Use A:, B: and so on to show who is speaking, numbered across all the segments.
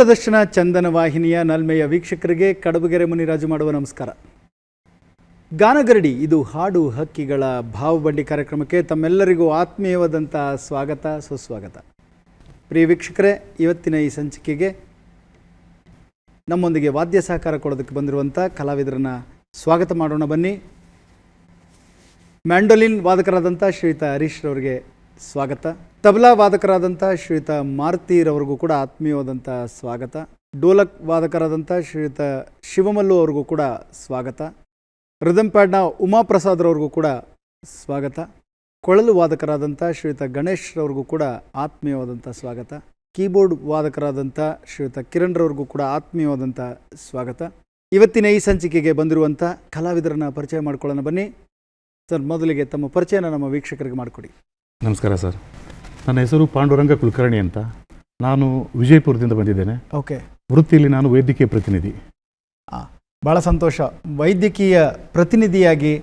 A: ದೂರದರ್ಶನ ಚಂದನ ವಾಹಿನಿಯ ನಲ್ಮೆಯ ವೀಕ್ಷಕರಿಗೆ ಕಡಬಗೆರೆ ಮುನಿರಾಜು ಮಾಡುವ ನಮಸ್ಕಾರ. ಗಾನಗರಡಿ, ಇದು ಹಾಡು ಹಕ್ಕಿಗಳ ಭಾವಬಂಡಿ ಕಾರ್ಯಕ್ರಮಕ್ಕೆ ತಮ್ಮೆಲ್ಲರಿಗೂ ಆತ್ಮೀಯವಾದಂಥ ಸ್ವಾಗತ, ಸುಸ್ವಾಗತ. ಪ್ರಿಯ ವೀಕ್ಷಕರೇ, ಇವತ್ತಿನ ಈ ಸಂಚಿಕೆಗೆ ನಮ್ಮೊಂದಿಗೆ ವಾದ್ಯ ಸಹಕಾರ ಕೊಡೋದಕ್ಕೆ ಬಂದಿರುವಂಥ ಕಲಾವಿದರನ್ನ ಸ್ವಾಗತ ಮಾಡೋಣ ಬನ್ನಿ. ಮ್ಯಾಂಡೋಲಿನ್ ವಾದಕರಾದಂಥ ಶ್ರೀಯುತ ಹರೀಶ್ ರವರಿಗೆ ಸ್ವಾಗತ. ತಬಲಾ ವಾದಕರಾದಂಥ ಶ್ರೀಯುತ ಮಾರುತಿರವರಿಗೂ ಕೂಡ ಆತ್ಮೀಯವಾದಂಥ ಸ್ವಾಗತ. ಡೋಲಕ್ ವಾದಕರಾದಂಥ ಶ್ರೀಯುತ ಶಿವಮಲ್ಲು ಅವ್ರಿಗೂ ಕೂಡ ಸ್ವಾಗತ. ರಿದಮ್ ಪ್ಯಾಡ್ನ ಉಮಾಪ್ರಸಾದ್ರವ್ರಿಗೂ ಕೂಡ ಸ್ವಾಗತ. ಕೊಳಲು ವಾದಕರಾದಂಥ ಶ್ರೀಯುತ ಗಣೇಶ್ ರವ್ರಿಗೂ ಕೂಡ ಆತ್ಮೀಯವಾದಂಥ ಸ್ವಾಗತ. ಕೀಬೋರ್ಡ್ ವಾದಕರಾದಂಥ ಶ್ರೀಯುತ ಕಿರಣ್ ರವ್ರಿಗೂ ಕೂಡ ಆತ್ಮೀಯವಾದಂಥ ಸ್ವಾಗತ. ಇವತ್ತಿನ ಈ ಸಂಚಿಕೆಗೆ ಬಂದಿರುವಂಥ ಕಲಾವಿದರನ್ನ ಪರಿಚಯ ಮಾಡಿಕೊಳ್ಳೋಣ ಬನ್ನಿ. ಸರ್, ಮೊದಲಿಗೆ ತಮ್ಮ ಪರಿಚಯನ ನಮ್ಮ ವೀಕ್ಷಕರಿಗೆ ಮಾಡಿಕೊಡಿ.
B: ನಮಸ್ಕಾರ ಸರ್. ನನ್ನ ಹೆಸರು ಪಾಂಡುರಂಗ ಕುಲಕರ್ಣಿ ಅಂತ. ನಾನು ವಿಜಯಪುರದಿಂದ ಬಂದಿದ್ದೇನೆ.
A: ಓಕೆ.
B: ವೃತ್ತಿಯಲ್ಲಿ ನಾನು ವೈದ್ಯಕೀಯ ಪ್ರತಿನಿಧಿ.
A: ಭಾಳ ಸಂತೋಷ. ವೈದ್ಯಕೀಯ ಪ್ರತಿನಿಧಿಯಾಗಿ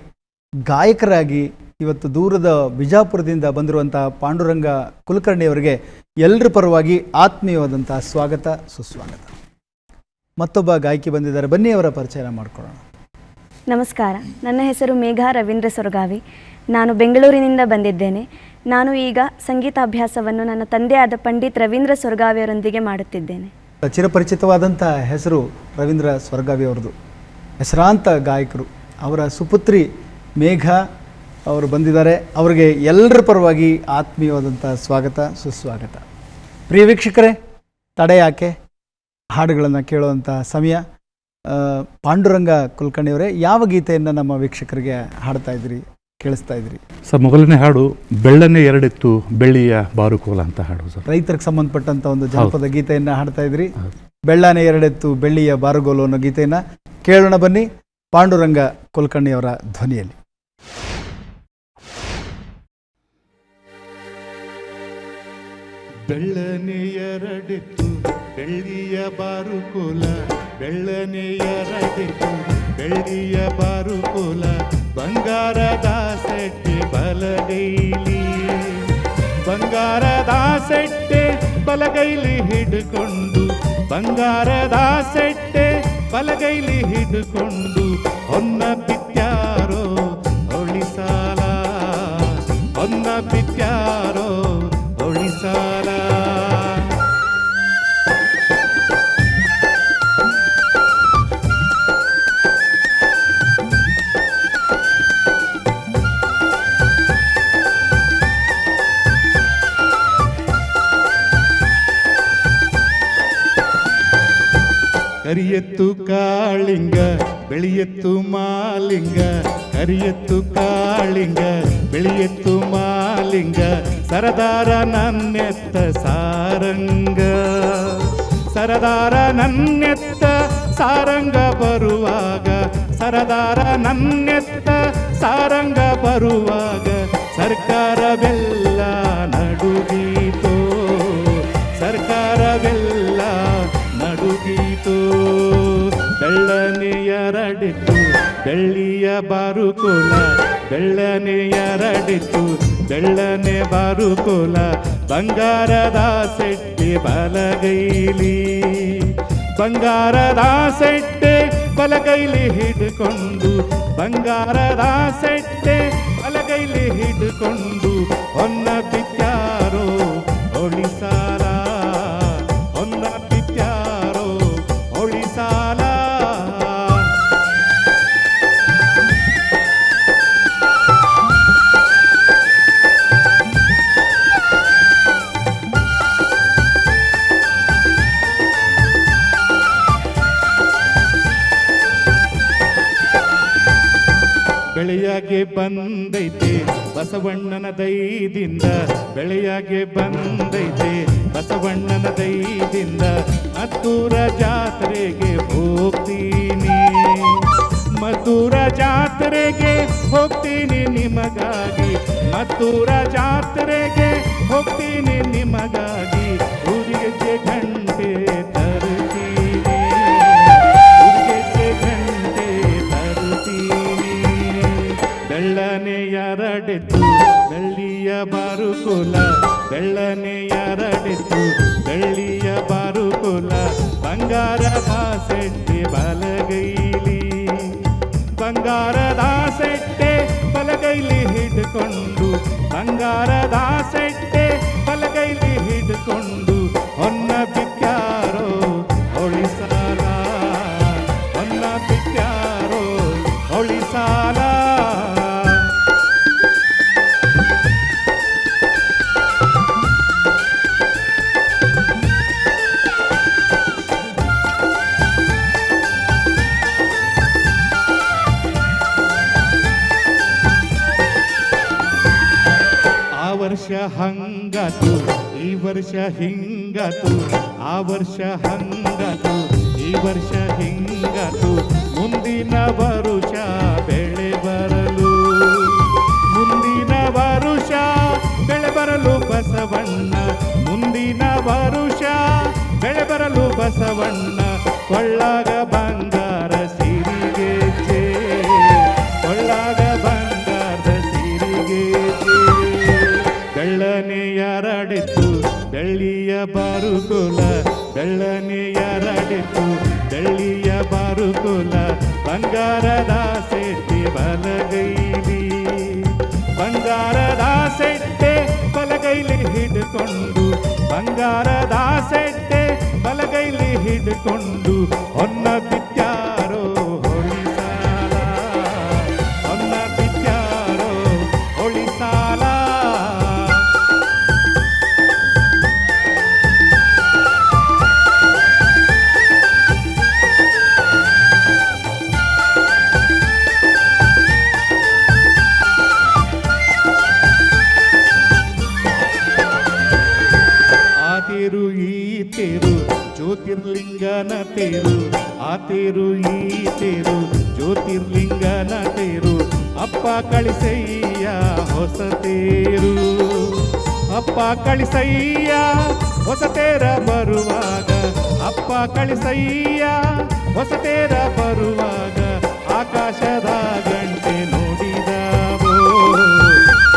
A: ಗಾಯಕರಾಗಿ ಇವತ್ತು ದೂರದ ಬಿಜಾಪುರದಿಂದ ಬಂದಿರುವಂಥ ಪಾಂಡುರಂಗ ಕುಲಕರ್ಣಿ ಅವರಿಗೆ ಎಲ್ಲರ ಪರವಾಗಿ ಆತ್ಮೀಯವಾದಂಥ ಸ್ವಾಗತ ಸುಸ್ವಾಗತ. ಮತ್ತೊಬ್ಬ ಗಾಯಕಿ ಬಂದಿದ್ದಾರೆ. ಬನ್ನಿ ಅವರ ಪರಿಚಯ ಮಾಡಿಕೊಳ್ಳೋಣ.
C: ನಮಸ್ಕಾರ. ನನ್ನ ಹೆಸರು ಮೇಘಾ ರವೀಂದ್ರ ಸೊರಗಾವಿ. ನಾನು ಬೆಂಗಳೂರಿನಿಂದ ಬಂದಿದ್ದೇನೆ. ನಾನು ಈಗ ಸಂಗೀತಾಭ್ಯಾಸವನ್ನು ನನ್ನ ತಂದೆಯಾದ ಪಂಡಿತ್ ರವೀಂದ್ರ ಸ್ವರ್ಗಾವಿಯವರೊಂದಿಗೆ ಮಾಡುತ್ತಿದ್ದೇನೆ.
A: ಚಿರಪರಿಚಿತವಾದಂಥ ಹೆಸರು ರವೀಂದ್ರ ಸ್ವರ್ಗಾವಿ ಅವರದು ಹೆಸರಾಂತ ಗಾಯಕರು. ಅವರ ಸುಪುತ್ರಿ ಮೇಘ ಅವರು ಬಂದಿದ್ದಾರೆ. ಅವರಿಗೆ ಎಲ್ಲರ ಪರವಾಗಿ ಆತ್ಮೀಯವಾದಂಥ ಸ್ವಾಗತ, ಸುಸ್ವಾಗತ. ಪ್ರಿಯ ವೀಕ್ಷಕರೇ, ತಡೆ ಯಾಕೆ? ಹಾಡುಗಳನ್ನು ಕೇಳುವಂಥ ಸಮಯ. ಪಾಂಡುರಂಗ ಕುಲಕರ್ಣಿಯವರೇ, ಯಾವ ಗೀತೆಯನ್ನು ನಮ್ಮ ವೀಕ್ಷಕರಿಗೆ ಹಾಡ್ತಾ ಇದ್ರಿ ಕೇಳಿಸ್ತಾ ಇದ್ರಿ.
B: ಸರ್ ಮೊದಲನೇ ಹಾಡು ಬೆಳ್ಳನೆ ಎರಡೆತ್ತು ಬೆಳ್ಳಿಯ ಬಾರುಕೋಲ ಅಂತ ಹಾಡು ಸರ್.
A: ರೈತರಿಗೆ ಸಂಬಂಧಪಟ್ಟಂತ ಒಂದು ಜನಪದ ಗೀತೆಯನ್ನ ಹಾಡ್ತಾ ಇದ್ರಿ. ಬೆಳ್ಳನೆ ಎರಡೆತ್ತು ಬೆಳ್ಳಿಯ ಬಾರುಗೋಲು ಅನ್ನೋ ಗೀತೆಯನ್ನ ಕೇಳೋಣ ಬನ್ನಿ. ಪಾಂಡುರಂಗ ಕುಲಕರ್ಣಿಯವರ ಧ್ವನಿಯಲ್ಲಿ.
B: ಬೆಳ್ಳನೆ ಎರಡೆತ್ತು ಬೆಳ್ಳಿಯ ಬಾರುಕೋಲ ಬೆಳ್ಳನೆ ಎರಡೆತ್ತು ಬೆಳ್ಳಿಯ ಬಾರುಕೋಲ. ಬಂಗಾರದ ಸೆಟ್ಟೆ ಬಲಗೈಲಿ. ಬಂಗಾರದ ಸೆಟ್ಟೆ ಬಲಗೈಲಿ ಹಿಡ್ಕೊಂಡು ಬಂಗಾರದ ಸೆಟ್ಟೆ ಬಲಗೈಲಿ ಹಿಡ್ಕೊಂಡು ಹೊನ್ನ ಕರಿಯತ್ತು ಕಾಳಿಂಗ ಬೆಳೆಯತ್ತು ಮಾಲಿಂಗ ಕರಿಯತ್ತು ಕಾಳಿಂಗ ಬೆಳೆಯತ್ತು ಮಾಲಿಂಗ ಸರದಾರ ನನ್ನೆತ್ತ ಸಾರಂಗ ಸರದಾರ ನನ್ನೆತ್ತ ಸಾರಂಗ ಬರುವಾಗ ಸರದಾರ ನನ್ನೆತ್ತ ಸಾರಂಗ ಬರುವಾಗ ಸರ್ಕಾರವೆಲ್ಲ ನಡುಗೀತೋ ಸರ್ಕಾರವೆಲ್ಲ ನಡುಗೀತು ಬೆಳ್ಳನೆ ಎರಡಿತ್ತು ಬೆಳ್ಳಿಯ ಬಾರುಕೋಲ ಬೆಳ್ಳನೆಯರಡಿತು ಬೆಳ್ಳನೆ ಬಾರುಕೋಲ, ಬಂಗಾರದ ಸೆಟ್ಟೆ ಬಲಗೈಲಿ. ಬಂಗಾರದ ಸೆಟ್ಟೆ ಬಲಗೈಲಿ ಹಿಡ್ಕೊಂಡು, ಬಂಗಾರದ ಸೆಟ್ಟೆ ಬಲಗೈಲಿ ಹಿಡ್ಕೊಂಡು, ಹೊನ್ನ ಬಿತ್ಯಾರೋ ಬೆಳೆಯಾಗೆ ಬಂದೈತೆ. ಬಸವಣ್ಣನ ದೈದಿಂದ ಬೆಳೆಯಾಗೆ ಬಂದೈತೆ. ಬಸವಣ್ಣನ ದೈದಿಂದ ಮಧುರ ಜಾತ್ರೆಗೆ ಹೋಗ್ತೀನಿ. ಮಧುರ ಜಾತ್ರೆಗೆ ಹೋಗ್ತೀನಿ ನಿಮಗಾಗಿ. ಮಧುರ ಜಾತ್ರೆಗೆ ಹೋಗ್ತೀನಿ ನಿಮಗಾಗಿ. ಊರಿಗೆ ಗಂಟೆ ಬಾರುಕುಲ ಬೆಳ್ಳನೆ ಎರಡೆತ್ತು. ಬೆಳ್ಳಿಯ ಬಾರುಕುಲ ಬಂಗಾರ ದಾಸೆಟ್ಟೆ ಬಲಗೈಲಿ. ಬಂಗಾರ ದಾಸೆಟ್ಟೆ ಬಲಗೈಲಿ ಹಿಡ್ಕೊಂಡು ಬಂಗಾರ ಸೆಟ್ಟೆ ವರುಷ, ಬೆಳೆ ಬರಲು ಬಸವಣ್ಣ ಒಳ್ಳಾಗ ಬಂಗಾರ ಸಿರಿಗೆ ಒಳ್ಳಾಗ ಬಂಗಾರದ ಸಿರಿಗೆ ಬೆಳ್ಳನೆಯರಡಿತು ಬೆಳ್ಳಿಯ ಬಾರುಕುಲ. ಬೆಳ್ಳನೆಯರಡಿತು ಬೆಳ್ಳಿಯ ಬಾರುಕುಲ. ಬಂಗಾರದ ಸೆಟ್ಟಿ ಬಲಗೈಲಿ. ಬಂಗಾರದ ಸೆಟ್ಟೆ ಬಲಗೈಲಿ ಹಿಡ್ಕೊಂಡು ಬಂಗಾರದ ಸೆಟ್ಟೆ ಬಲಗೈಲಿ ಹಿಡ್ಕೊಂಡು ಹೊನ್ನ ಕಳಿಸಯ್ಯ, ಹೊಸ ತೇರು. ಅಪ್ಪ ಕಳಿಸಯ್ಯ, ಹೊಸ ತೇರ ಬರುವಾಗ. ಅಪ್ಪ ಕಳಿಸಯ್ಯ, ಹೊಸ ತೇರ ಬರುವಾಗ. ಆಕಾಶದ ಗಂಟೆ ನೋಡಿದವೋ.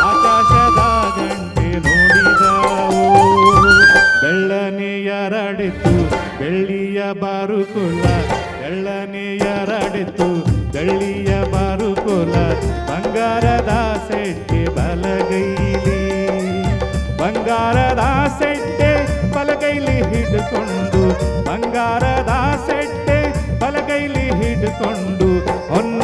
B: ಆಕಾಶದ ಗಂಟೆ ನೋಡಿದವೋ. ಬೆಳ್ಳನೆಯರಡಿತು ಬೆಳ್ಳಿಯ ಬಾರುಕುಲ ಬೆಳ್ಳನೆಯರಡಿತು ಬೆಳ್ಳಿಯ ಬಾರುಕುಲ ಬಂಗಾರದ ಸೆಟ್ಟೆ ಬಲಗೈಲಿ ಬಂಗಾರದ ಸೆಟ್ಟೆ ಬಲಗೈಲಿ ಹಿಡ್ಕೊಂಡು ಬಂಗಾರದ ಸೆಟ್ಟೆ ಬಲಗೈಲಿ ಹಿಡ್ಕೊಂಡು ಹೊನ್ನ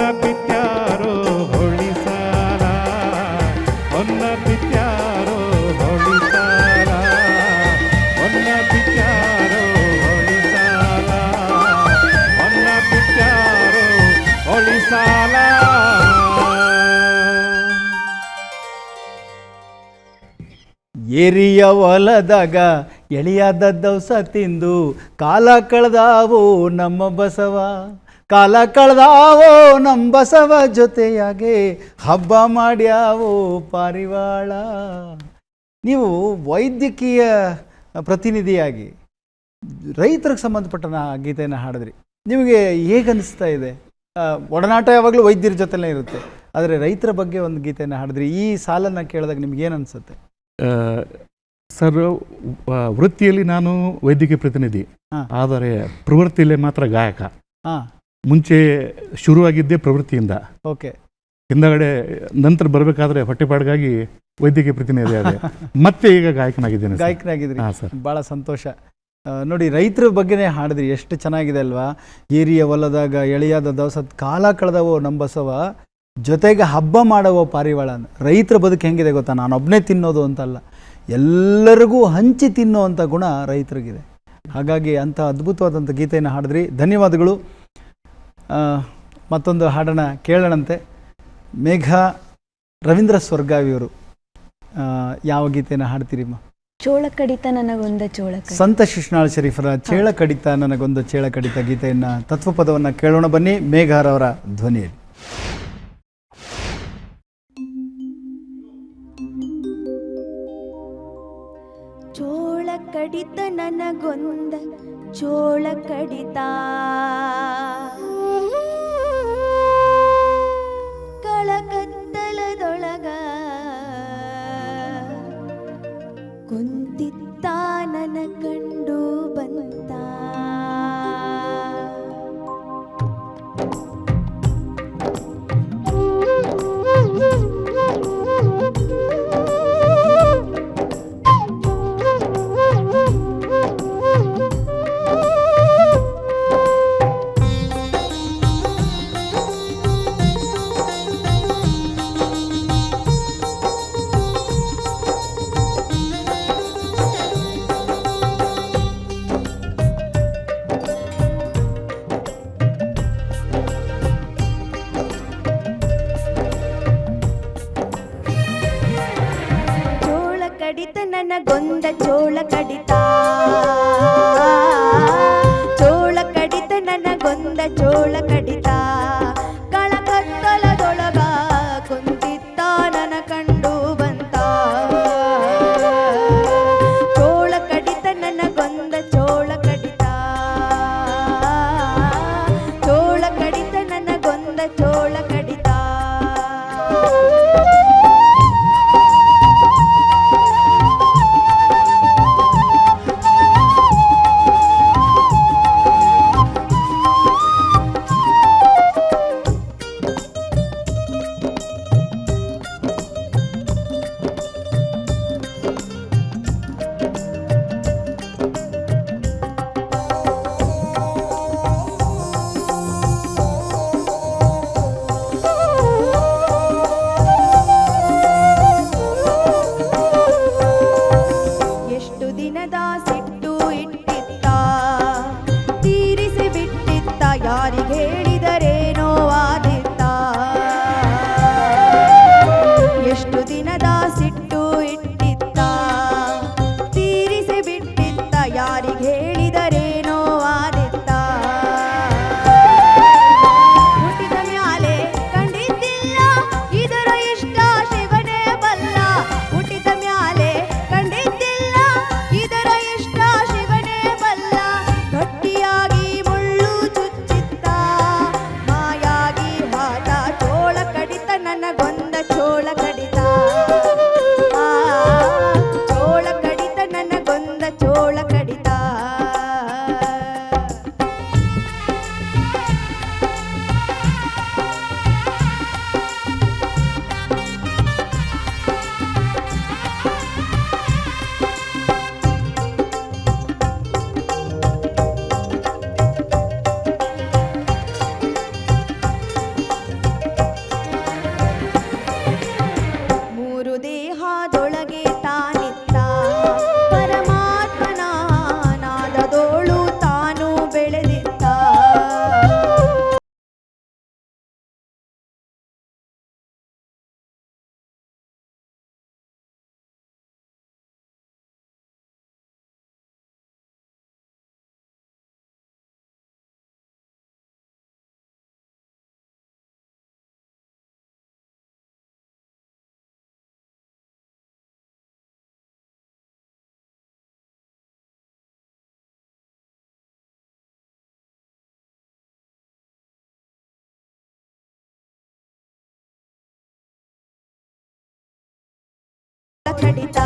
A: ಏರಿಯ ಹೊಲದಾಗ ಎಳಿಯಾದ ದವಸ ತಿಂದು ಕಾಲ ಕಳೆದಾವೋ ನಮ್ಮ ಬಸವ, ಕಾಲ ಕಳೆದಾವೋ ನಮ್ಮ ಬಸವ ಜೊತೆಯಾಗೆ ಹಬ್ಬ ಮಾಡ್ಯಾವೋ ಪಾರಿವಾಳ. ನೀವು ವೈದ್ಯಕೀಯ ಪ್ರತಿನಿಧಿಯಾಗಿ ರೈತರಿಗೆ ಸಂಬಂಧಪಟ್ಟ ಗೀತೆಯನ್ನು ಹಾಡಿದ್ರಿ. ನಿಮಗೆ ಹೇಗೆ ಅನಿಸ್ತಾ ಇದೆ? ಒಡನಾಟ ಯಾವಾಗಲೂ ವೈದ್ಯರ ಜೊತೆಲೇ ಇರುತ್ತೆ. ಆದರೆ ರೈತರ ಬಗ್ಗೆ ಒಂದು ಗೀತೆಯನ್ನು ಹಾಡಿದ್ರಿ. ಈ ಸಾಲನ್ನು ಕೇಳಿದಾಗ ನಿಮ್ಗೆ ಏನು ಅನಿಸುತ್ತೆ?
D: ಸರ್ ವೃತ್ತಿಯಲ್ಲಿ ನಾನು ವೈದ್ಯಕೀಯ ಪ್ರತಿನಿಧಿ. ಆದರೆ ಪ್ರವೃತ್ತಿಯಲ್ಲಿ ಮಾತ್ರ ಗಾಯಕ.
A: ಹಾಂ.
D: ಮುಂಚೆ ಶುರುವಾಗಿದ್ದೇ ಪ್ರವೃತ್ತಿಯಿಂದ.
A: ಓಕೆ.
D: ಹಿಂದಗಡೆ ನಂತರ ಬರಬೇಕಾದ್ರೆ ಹೊಟ್ಟೆಪಾಡಿಗಾಗಿ ವೈದ್ಯಕೀಯ ಪ್ರತಿನಿಧಿ ಆದೆ. ಮತ್ತೆ ಈಗ ಗಾಯಕನಾಗಿದ್ದೇನೆ ಗಾಯಕನಾಗಿದ್ದೀನಿ ಸರ್.
A: ಭಾಳ ಸಂತೋಷ. ನೋಡಿ ರೈತರ ಬಗ್ಗೆನೇ ಹಾಡಿದ್ರಿ. ಎಷ್ಟು ಚೆನ್ನಾಗಿದೆ ಅಲ್ವಾ? ಏರಿಯ ಹೊಲದಾಗ ಎಳೆಯಾದ ದವಸ ಕಾಲ ಕಳೆದವೋ ನಮ್ಮ ಬಸವ ಜೊತೆಗೆ ಹಬ್ಬ ಮಾಡುವ ಪಾರಿವಾಳ. ರೈತರ ಬದುಕು ಹೆಂಗಿದೆ ಗೊತ್ತಾ? ನಾನು ಒಬ್ಬನೇ ತಿನ್ನೋದು ಅಂತಲ್ಲ. ಎಲ್ಲರಿಗೂ ಹಂಚಿ ತಿನ್ನೋವಂಥ ಗುಣ ರೈತರಿಗಿದೆ. ಹಾಗಾಗಿ ಅಂಥ ಅದ್ಭುತವಾದಂಥ ಗೀತೆಯನ್ನು ಹಾಡಿದ್ರಿ. ಧನ್ಯವಾದಗಳು. ಮತ್ತೊಂದು ಹಾಡನ್ನು ಕೇಳೋಣಂತೆ. ಮೇಘ ರವೀಂದ್ರ ಸ್ವರ್ಗಾವಿಯವರು. ಅವರು ಯಾವ ಗೀತೆಯನ್ನು ಹಾಡ್ತೀರಿಮ್ಮ
C: ಚೋಳ ಕಡಿತ ನನಗೊಂದ ಚೋಳ
A: ಸಂತ ಶಿಶ್ನಾಳ್ ಶರೀಫರ ಚೇಳ ಕಡಿತ ನನಗೊಂದ ಚೇಳ ಕಡಿತ ಗೀತೆಯನ್ನು ತತ್ವಪದವನ್ನು ಕೇಳೋಣ ಬನ್ನಿ. ಮೇಘಾರವರ ಧ್ವನಿಯಲ್ಲಿ.
C: ಕಡಿತ ನನಗೊಂದ ಚೋಳ ಕಡಿತ. ಕಳಕತ್ತಲದೊಳಗ ಕುಂತಿತ್ತ ನನ ಕಂಡು ಬಂತ.
E: ನನಗೊಂದ ಚೋಳ ಕಡಿತ. ಚೋಳ ಕಡಿತ ನನಗೊಂದ ಚೋಳ ಕಡಿತ. ಕಡಿತ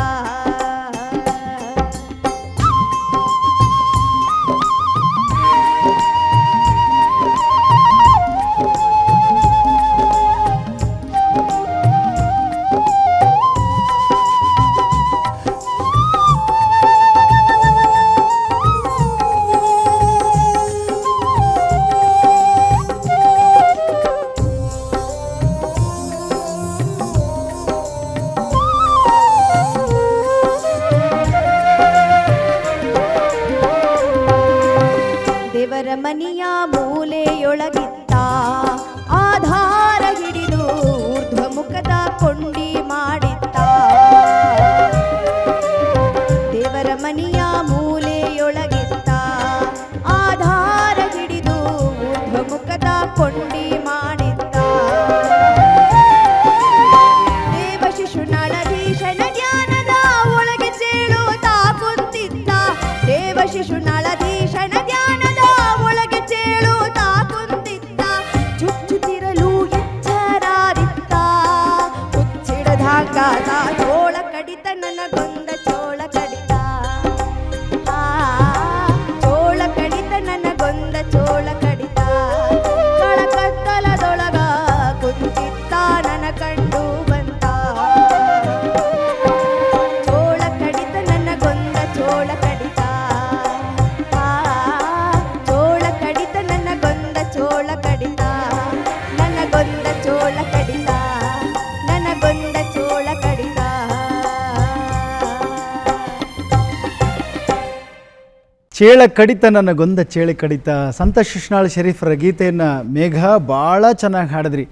E: ಚೇಳ ಕಡಿತ, ನನ್ನ
A: ಗೊಂದ ಚೇಳೆ ಕಡಿತ. ಸಂತ ಶಿಶ್ನಾಳ್ ಶರೀಫರ ಗೀತೆಯನ್ನು ಮೇಘ ಭಾಳ ಚೆನ್ನಾಗಿ ಹಾಡಿದ್ರಿ.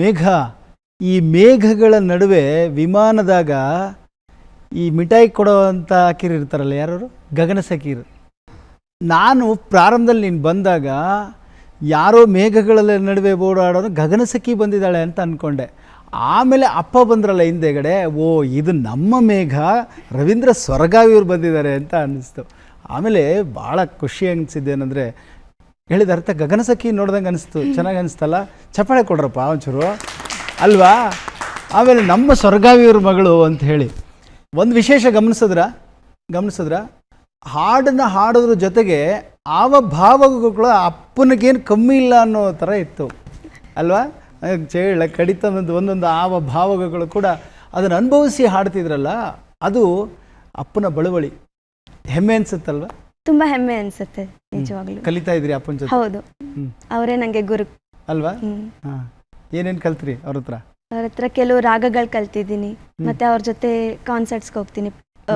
A: ಮೇಘ, ಈ ಮೇಘಗಳ ನಡುವೆ ವಿಮಾನದಾಗ ಈ ಮಿಠಾಯಿ ಕೊಡೋವಂಥ ಕಿರು ಇರ್ತಾರಲ್ಲ ಯಾರು ಗಗನ ಸಕೀರ್. ನಾನು ಪ್ರಾರಂಭದಲ್ಲಿ ನೀನು ಬಂದಾಗ ಯಾರೋ ಮೇಘಗಳ ನಡುವೆ ಓಡಾಡೋರು ಗಗನ ಸಖಿ ಬಂದಿದ್ದಾಳೆ ಅಂತ ಅಂದ್ಕೊಂಡೆ ಆಮೇಲೆ ಅಪ್ಪ ಬಂದ್ರಲ್ಲ ಹಿಂದೆಗಡೆ, ಓ, ಇದು ನಮ್ಮ ಮೇಘ, ರವೀಂದ್ರ ಸ್ವರ್ಗಾವಿಯವ್ರು ಬಂದಿದ್ದಾರೆ ಅಂತ ಅನ್ನಿಸ್ತು ಆಮೇಲೆ ಭಾಳ ಖುಷಿ ಅನಿಸಿದ್ದೇನೆಂದರೆ ಹೇಳಿದ ಅರ್ಥ ಗಗನಸಖಿ ನೋಡ್ದಂಗೆ ಅನಿಸ್ತು, ಚೆನ್ನಾಗಿ ಅನಿಸ್ತಲ್ಲ? ಚಪ್ಪಾಳೆ ಕೊಡ್ರಪ್ಪ ಒಂಚೂರು. ಅಲ್ವಾ? ಆಮೇಲೆ ನಮ್ಮ ಸ್ವರ್ಗಾವಿಯವ್ರ ಮಗಳು ಅಂತ ಹೇಳಿ, ಒಂದು ವಿಶೇಷ ಗಮನಿಸಿದ್ರ? ಗಮನಿಸಿದ್ರ? ಹಾಡನ್ನ ಹಾಡೋದ್ರ ಜೊತೆಗೆ ಆವ ಭಾವಗಳು ಅಪ್ಪನಿಗೇನು ಕಮ್ಮಿ ಇಲ್ಲ ಅನ್ನೋ ಥರ ಇತ್ತು. ಅಲ್ವಾ? ಚೇಳ ಕಡಿತ ಒಂದು, ಒಂದೊಂದು ಆವ ಭಾವಗಳು ಕೂಡ ಅದನ್ನು ಅನುಭವಿಸಿ ಹಾಡ್ತಿದ್ರಲ್ಲ, ಅದು ಅಪ್ಪನ ಬಳುವಳಿ. ಹೆಮ್ಮೆ ಅನ್ಸುತ್ತಲ್ವಾ?
C: ತುಂಬಾ ಹೆಮ್ಮೆ ಅನ್ಸುತ್ತೆ ನಿಜವಾಗ್ಲೂ.
A: ಕಲಿತಾ ಇದ್ರಿ ಅಪ್ಪನ ಜೊತೆ
C: ಹೌದು.
A: ಹ್ಮ್.
C: ಅವರೇ ನಂಗೆ ಗುರು.
A: ಅಲ್ವಾ?
C: ಹ್ಮ್.
A: ಹಾ. ಏನೇನ್ ಕಲ್ತ್ರಿ ಅವ್ರ ಹತ್ರ?
C: ಅವ್ರ ಹತ್ರ ಕೆಲವು ರಾಗಗಳು ಕಲ್ತಿದ್ದೀನಿ. ಮತ್ತೆ ಅವ್ರ ಜೊತೆ ಕಾನ್ಸರ್ಟ್ಸ್ಗೆ ಹೋಗ್ತೀನಿ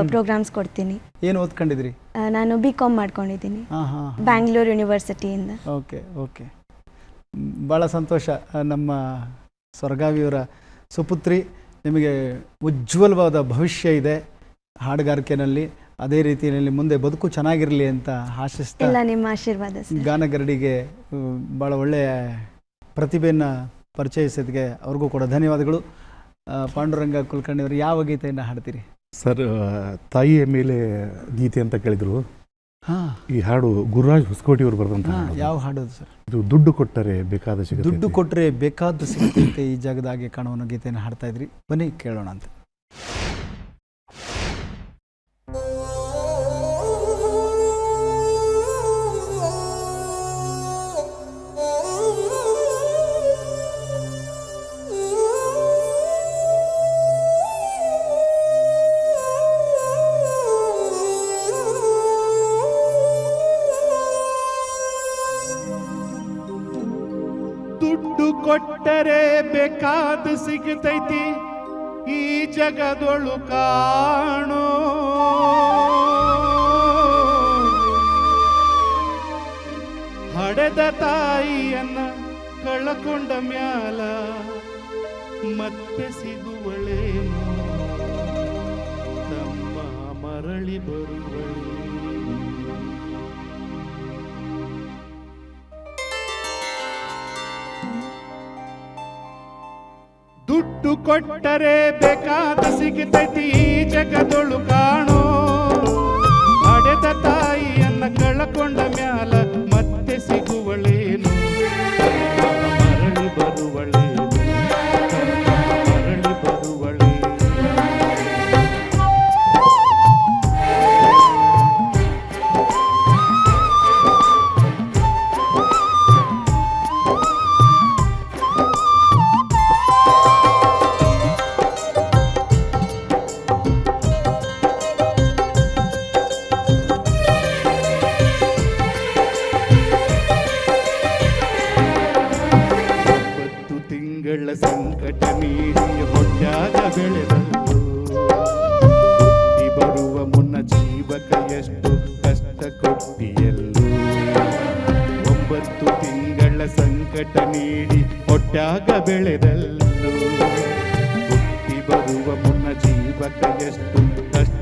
C: ಪ್ರೋಗ್ರಾಮ್ಸ್ ಕೊಡ್ತೀನಿ.
A: ಏನು ಓದ್ಕೊಂಡಿದ್ರಿ?
C: ಆ, ನಾನು ಬಿ ಕಾಮ್ ಮಾಡ್ಕೊಂಡಿದ್ದೀನಿ.
A: ಹಾ ಹಾಂ
C: ಬ್ಯಾಂಗ್ಳೂರ್ ಯೂನಿವರ್ಸಿಟಿಯಿಂದ
A: ಓಕೆ ಓಕೆ. ಭಾಳ ಸಂತೋಷ ಆ, ನಮ್ಮ ಸ್ವರ್ಗಾವಿಯವರ ಸುಪುತ್ರಿ. ನಿಮಗೆ ಉಜ್ವಲವಾದ ಭವಿಷ್ಯ ಇದೆ ಹಾಡುಗಾರಿಕೆನಲ್ಲಿ. ಅದೇ ರೀತಿಯಲ್ಲಿ ಮುಂದೆ ಬದುಕು ಚೆನ್ನಾಗಿರಲಿ ಅಂತ ಆಶಿಸ್ತಾ
C: ಎಲ್ಲ ನಿಮ್ಮ ಆಶೀರ್ವಾದ ಸರ್.
A: ಗಾನಗರಡಿಗೆ ಭಾಳ ಒಳ್ಳೆಯ ಪ್ರತಿಭೆಯನ್ನು ಪರಿಚಯಿಸಿದ್ಗೆ ಅವ್ರಿಗೂ ಕೂಡ ಧನ್ಯವಾದಗಳು. ಪಾಂಡುರಂಗ ಪಾಂಡುರಂಗ ಕುಲಕರ್ಣಿಯವರು ಯಾವ ಗೀತೆಯನ್ನು ಹಾಡ್ತೀರಿ?
D: ಸರ್ ತಾಯಿಯ ಮೇಲೆ ಗೀತೆ ಅಂತ ಕೇಳಿದರು.
A: ಹಾಂ.
D: ಈ ಹಾಡು ಗುರುರಾಜ್ ಹೊಸಕೋಟಿಯವರು ಬರೆದಂತ
A: ಹಾಂ ಯಾವ ಹಾಡೋದು ಸರ್?
D: ಇದು ದುಡ್ಡು ಕೊಟ್ಟರೆ ಬೇಕಾದ ಸಿಗುತ್ತೆ
A: ದುಡ್ಡು ಕೊಟ್ಟರೆ ಬೇಕಾದ ಸಿಗುತ್ತೆ ಈ ಜಾಗದಾಗೆ ಕಾಣುವ ಗೀತೆಯನ್ನು ಹಾಡ್ತಾ ಇದ್ರಿ. ಬನ್ನಿ ಕೇಳೋಣ ಅಂತ.
B: ಕೊಟ್ಟರೆ ಬೇಕಾದ ಸಿಗತೈತಿ. ಈ ಜಗದೊಳು ಕಾಣೋ. ಹಡೆದ ತಾಯಿಯನ್ನ ಕಳಕೊಂಡ ಮ್ಯಾಲ ಮತ್ತೆ ಸಿಗುವಳೇನು? ತಮ್ಮ ಮರಳಿ ಬರುವಳೇ. ದುಡ್ಡು ಕೊಟ್ಟರೆ ಬೇಕಾದ ಸಿಗತೈತಿ ಜಗದೊಳು ಕಾಣೋ. ಹಡೆದ ತಾಯಿಯನ್ನ ಕಳಕೊಂಡ ಮ್ಯಾಲ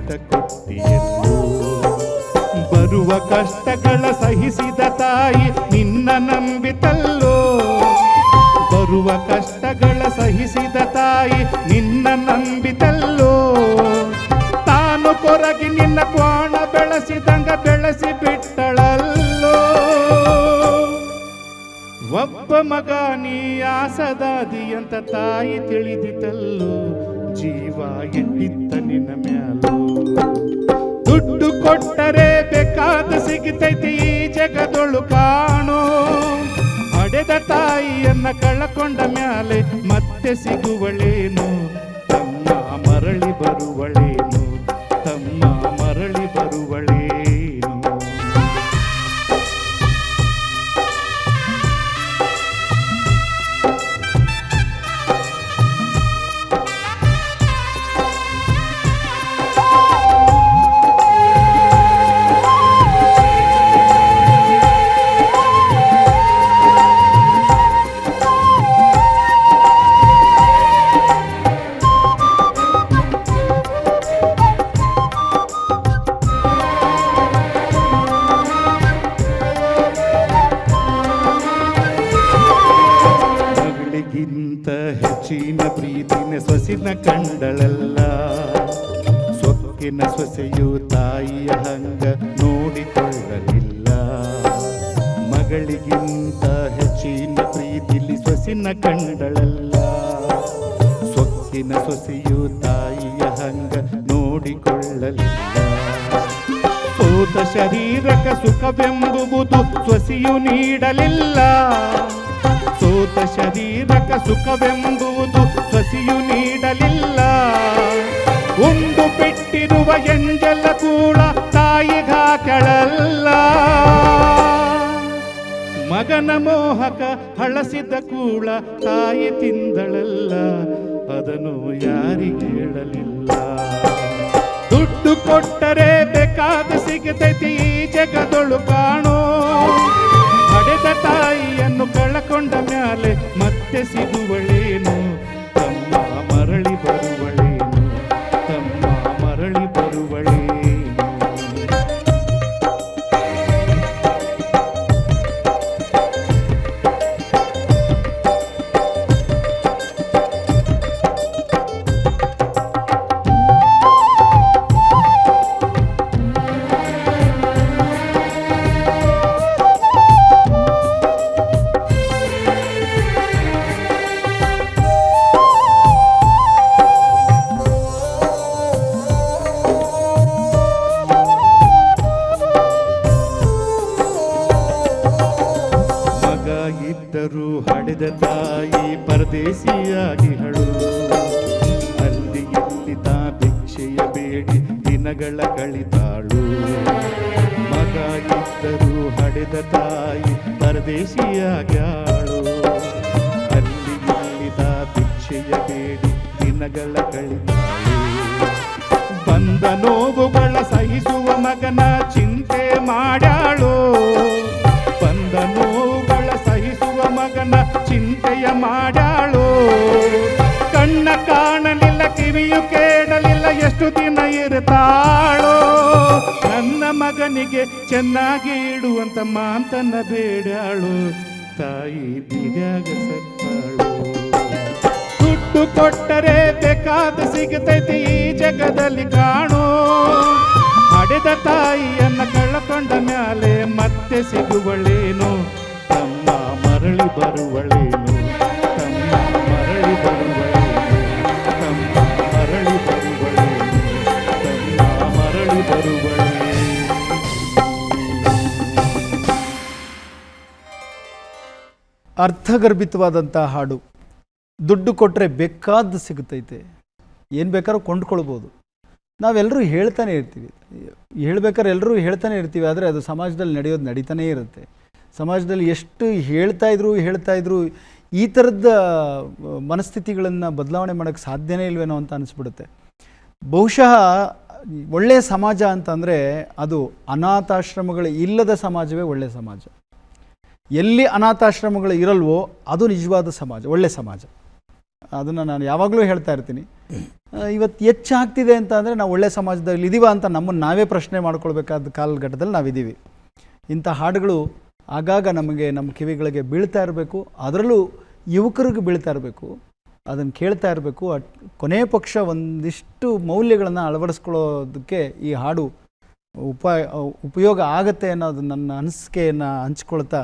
B: ಕಷ್ಟ ಕೊಟ್ಟಿಯಲ್ಲೂ ಬರುವ ಕಷ್ಟಗಳ ಸಹಿಸಿದ ತಾಯಿ ನಿನ್ನ ನಂಬಿತಲ್ಲೋ. ಬರುವ ಕಷ್ಟಗಳ ಸಹಿಸಿದ ತಾಯಿ ನಿನ್ನ ನಂಬಿತಲ್ಲೋ. ತಾನು ಕೊರಗಿ ನಿನ್ನ ಕ್ವಾಣ ಬೆಳೆಸಿದಂಗ ಬೆಳೆಸಿ ಬಿಟ್ಟಳಲ್ಲೋ. ಒಬ್ಬ ಮಗ ನೀ ಆಸದಾದಿ ಅಂತ ತಾಯಿ ತಿಳಿದಿತಲ್ಲೋ. ಜೀವ ಎಟ್ಟಿತ್ತ ನಿನ್ನ ಮ್ಯಾಲೋ. ದುಡ್ಡು ಕೊಟ್ಟರೆ ಬೇಕಾದ ಸಿಗತೈತಿ ಈ ಜಗದೊಳು ಕಾಣೋ. ಅಡೆದ ತಾಯಿಯನ್ನ ಕಳಕೊಂಡ ಮ್ಯಾಲೆ ಮತ್ತೆ ಸಿಗುವಳೇನು? ತಮ್ಮ ಮರಳಿ ಬರುವಳೇನು? ಮಗಳಿಗಿಂತ ಹೆಚ್ಚಿನ ಪ್ರೀತಿಲಿ ಸೊಸಿನ ಕಂಡಳಲ್ಲ ಸೊಕ್ಕಿನ ಸೊಸೆಯು ತಾಯಿಯ ಹಂಗ ನೋಡಿಕೊಳ್ಳಲಿಲ್ಲ. ಸೂತ ಶರೀರಕ ಸುಖವೆಂಬುವುದು ಸೊಸೆಯು ನೀಡಲಿಲ್ಲ. ಸೂತ ಶರೀರಕ ಸುಖವೆಂಬುದು ಸೊಸೆಯು ನೀಡಲಿಲ್ಲ. ಉಂಡು ಬಿಟ್ಟಿರುವ ಎಂಜಲ ಕೂಡ ತಾಯಿಗ ಕೆಳಲ್ಲ. ಮಗನ ಮೋಹಕ ಹಳಸಿದ ಕೂಳ ತಾಯಿ ತಿಂದಳಲ್ಲ, ಅದನ್ನು ಯಾರಿಗೆ ಹೇಳಲಿಲ್ಲ. ದುಡ್ಡು ಕೊಟ್ಟರೆ ಬೇಕಾದ ಸಿಗತೈತಿ ಈ ಜಗದೊಳು ಕಾಣೋ. ಪಡೆದ ತಾಯಿಯನ್ನು ಕಳಕೊಂಡ ಮ್ಯಾಲೆ ಮತ್ತೆ ಸಿಗುವಳೇನು ಪರದೇಶಿಯಾಗಿಹಳು ಅಲ್ಲಿ ಇಲ್ಲಿ ತಾ ಭಿಕ್ಷೆಯ ಬೇಡಿ ದಿನಗಳ ಕಳಿತಾಳು. ಮಗ ಇದ್ದರೂ ಹಡೆದ ತಾಯಿ ಪರದೇಶಿಯಾಗ್ಯಾಳು ಅಲ್ಲಿ ಇಲ್ಲಿ ತಾ ಭಿಕ್ಷೆಯ ಬೇಡಿ ದಿನಗಳ ಕಳಿತಾಳು. ಬಂದ ನೋವುಗಳ ಸಹಿಸುವ ಮಗನ ಚಿಂತೆ ಮಾಡ್ಯಾಳು. ಬಂದ ನೋವುಗಳ ಸಹಿಸುವ ಮಗನ ಚಿಂತೆಯ ಮಾಡ್ಯಾಳು ಇರ್ತಾಳೋ ನನ್ನ ಮಗನಿಗೆ ಚೆನ್ನಾಗಿ ಇಡುವಂತ ಮಾತನ್ನ ಬೇಡಾಳು ತಾಯಿ ಬಿಡ್ಯಾಗ ಸತ್ತಾಳು ದುಡ್ಡು ಕೊಟ್ಟರೆ ಬೇಕಾದ ಸಿಗತೈತಿ ಈ ಜಗದಲ್ಲಿ ಕಾಣೋ. ಹಡೆದ ತಾಯಿಯನ್ನ ಕಳ್ಕೊಂಡ ಮ್ಯಾಲೆ ಮತ್ತೆ ಸಿಗುವಳೇನು. ತಮ್ಮ ಮರಳಿ ಬರುವಳೇನು. ತಮ್ಮ ಮರಳಿ ಬರುವಳೇನು.
A: ಅರ್ಥಗರ್ಭಿತವಾದಂಥ ಹಾಡು. ದುಡ್ಡು ಕೊಟ್ಟರೆ ಬೇಕಾದ್ದು ಸಿಗುತ್ತೈತೆ. ಏನು ಬೇಕಾದ್ರೂ ಕೊಂಡ್ಕೊಳ್ಬೋದು. ನಾವೆಲ್ಲರೂ ಹೇಳ್ತಾನೆ ಇರ್ತೀವಿ. ಹೇಳ್ಬೇಕಾದ್ರೆ ಎಲ್ಲರೂ ಹೇಳ್ತಾನೆ ಇರ್ತೀವಿ, ಆದರೆ ಅದು ಸಮಾಜದಲ್ಲಿ ನಡೆಯೋದು ನಡೀತಾನೇ ಇರುತ್ತೆ. ಸಮಾಜದಲ್ಲಿ ಎಷ್ಟು ಹೇಳ್ತಾ ಇದ್ರು ಹೇಳ್ತಾ ಇದ್ರು ಈ ಥರದ ಮನಸ್ಥಿತಿಗಳನ್ನು ಬದಲಾವಣೆ ಮಾಡೋಕ್ಕೆ ಸಾಧ್ಯನೇ ಇಲ್ವೇನೋ ಅಂತ ಅನಿಸ್ಬಿಡುತ್ತೆ. ಬಹುಶಃ ಒಳ್ಳೆಯ ಸಮಾಜ ಅಂತಂದರೆ ಅದು ಅನಾಥಾಶ್ರಮಗಳು ಇಲ್ಲದ ಸಮಾಜವೇ ಒಳ್ಳೆಯ ಸಮಾಜ. ಎಲ್ಲಿ ಅನಾಥಾಶ್ರಮಗಳು ಇರಲ್ವೋ ಅದು ನಿಜವಾದ ಸಮಾಜ, ಒಳ್ಳೆ ಸಮಾಜ. ಅದನ್ನು ನಾನು ಯಾವಾಗಲೂ ಹೇಳ್ತಾ ಇರ್ತೀನಿ. ಇವತ್ತು ಹೆಚ್ಚಾಗ್ತಿದೆ ಅಂತ ಅಂದರೆ ನಾವು ಒಳ್ಳೆ ಸಮಾಜದಲ್ಲಿ ಇದೀವ ಅಂತ ನಮ್ಮನ್ನು ನಾವೇ ಪ್ರಶ್ನೆ ಮಾಡ್ಕೊಳ್ಬೇಕಾದ ಕಾಲಘಟ್ಟದಲ್ಲಿ ನಾವಿದ್ದೀವಿ ಇಂಥ ಹಾಡುಗಳು ಆಗಾಗ ನಮಗೆ ನಮ್ಮ ಕಿವಿಗಳಿಗೆ ಬೀಳ್ತಾ ಇರಬೇಕು, ಅದರಲ್ಲೂ ಯುವಕರಿಗೆ ಬೀಳ್ತಾ ಇರಬೇಕು. ಅದನ್ನು ಕೇಳ್ತಾ ಇರಬೇಕು ಕೊನೆ ಪಕ್ಷ ಒಂದಿಷ್ಟು ಮೌಲ್ಯಗಳನ್ನು ಅಳವಡಿಸ್ಕೊಳ್ಳೋದಕ್ಕೆ ಈ ಹಾಡು ಉಪಾಯ ಉಪಯೋಗ ಆಗತ್ತೆ ಅನ್ನೋದು ನನ್ನ ಅನಿಸಿಕೆಯನ್ನು ಹಂಚ್ಕೊಳ್ತಾ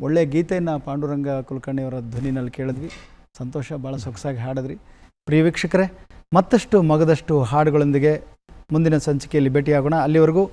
A: ಒಳ್ಳೆಯ ಗೀತೆಯನ್ನು ಪಾಂಡುರಂಗ ಕುಲಕರ್ಣಿಯವರ ಧ್ವನಿನಲ್ಲಿ ಕೇಳಿದ್ವಿ. ಸಂತೋಷ ಭಾಳ ಸೊಗಸಾಗಿ ಹಾಡಿದ್ರಿ. ಪ್ರಿಯ ವೀಕ್ಷಕರೇ, ಮತ್ತಷ್ಟು ಮಗದಷ್ಟು ಹಾಡುಗಳೊಂದಿಗೆ ಮುಂದಿನ ಸಂಚಿಕೆಯಲ್ಲಿ ಭೇಟಿಯಾಗೋಣ. ಅಲ್ಲಿವರೆಗೂ